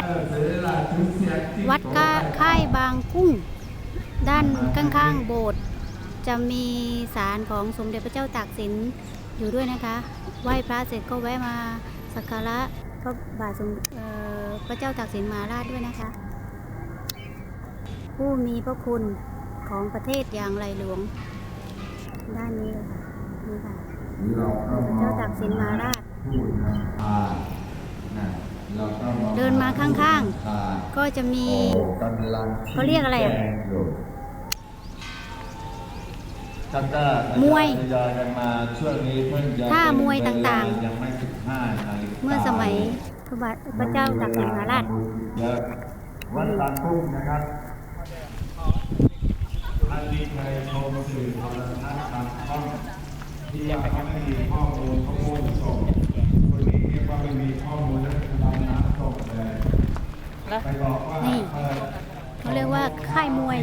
วัด วัดก้าค่ายบางกุ้ง ด้านข้างๆโบสถ์จะมีศาลของสมเด็จพระเจ้าตากสินอยู่ด้วยนะคะ ไหว้พระเสร็จก็แวะมาสักการะพระบาทสมเอ่อพระเจ้าตากสินมหาราชด้วยนะคะ ผู้มีพระคุณของประเทศอย่างไรหลวง ด้านนี้เลยค่ะนี่ค่ะพระเจ้าตากสินมหาราช เดินมาข้างๆ ก็จะมีเขาเรียกอะไรอะจันด้ามวยทยอยกันมาช่วงนี้เพิ่งจะท่ามวยต่างๆเวลยังไม่ถึงห้านาฬิกาเมื่อสมัยพระบาทพระเจ้าตากสินมหาราชเยอะวัดบางกุ้งนะครับท่านที่เคยชมสื่อโทรทัศน์บางช่องที่ว่าเขาไม่มีข้อมูลข้อมูลส่งคนนี้เรียกว่าไม่มีข้อมูลแล้วดำน้ำส่งเลย ไปบอกว่านี่เปิดเขาเรียกว่าค่ายมวย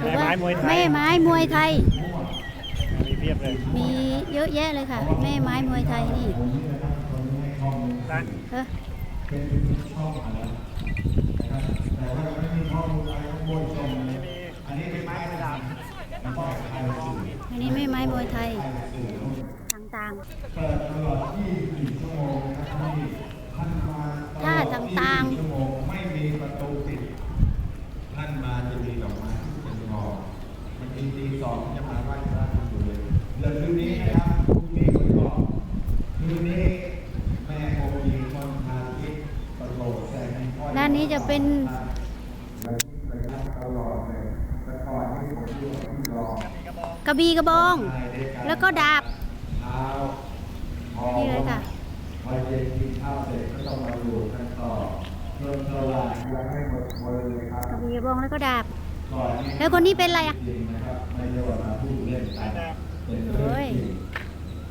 หรือว่าแม่ไม้มวยไทยแม่ไม้มวยไทย มีเพียบเลย มีเยอะแยะเลยค่ะ แม่ไม้มวยไทยนี่นะเออแต่ว่าไม่มีข้อมูลอะไรข้อมูลส่งเลยอันนี้เป็นไม้ประดับอันนี้แม่ไม้มวยไทยต่างเปิดตลอด 24 ชั่วโมงนะครับที่ท่านมาตลอด ท่าต่างๆ 24ชั่วโมงไม่มีประตูปิด ท่านมาจะมีดอกไม้ที่เป็นทองมันทีตีสองจะมาไหว้พระท่านอยู่เลยเดือนคืนนี้นะครับพรุ่งนี้คนบอกคืนนี้แม่โอมีคนพาทิพย์ประโลดแสงให้พ่อ ๆ ด้านนี้จะเป็นตลอดเลยแต่ก่อนที่ผมอยู่ที่รอกระบี่กระบอง แล้วก็ดาบเช้าพอนี่เลยค่ะพอเย็นกินข้าวเสร็จก็ต้องมาอยู่กันต่อจนสว่างยังไม่หมดวันเลยครับกระบี่กระบองแล้วก็ดาบก่อนนี้แล้วคนนี้เป็นอะไรอะจริงนะครับไม่ได้ว่ามาพูดเล่นกันเป็นเรื่องจริง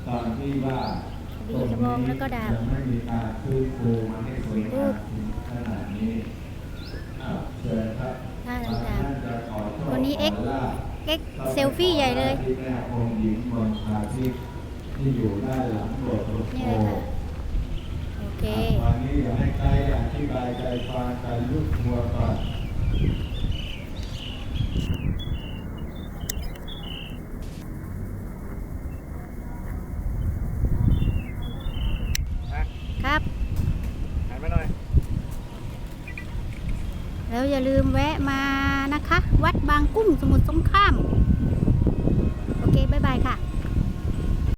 ตอนที่ว่าบีกระบองแล้วก็ดาบยังไม่มีการฟื้นฟูมันให้สวยงามถึงข นาดนี้อ้าวเชิญครับท่าต่างท่านจะขอโชคนนี้ขเอ็กซ์ลาภเอ็กซ์เซลฟี่ใหญ่เลยที่แม่องค์หญิงมนทาทิพย์ที่อยู่ด้านหลังโบสถ์หลวงนี่พ่เลยอค่ะโอเควันนี้อยากให้ไกด์อธิบายใจฟังใจลุกหัวก่อน ครับ หันมาหน่อย แล้วอย่าลืมแวะมานะคะ วัดบางกุ้งสมุทรสงคราม โอเค บ๊ายบายค่ะ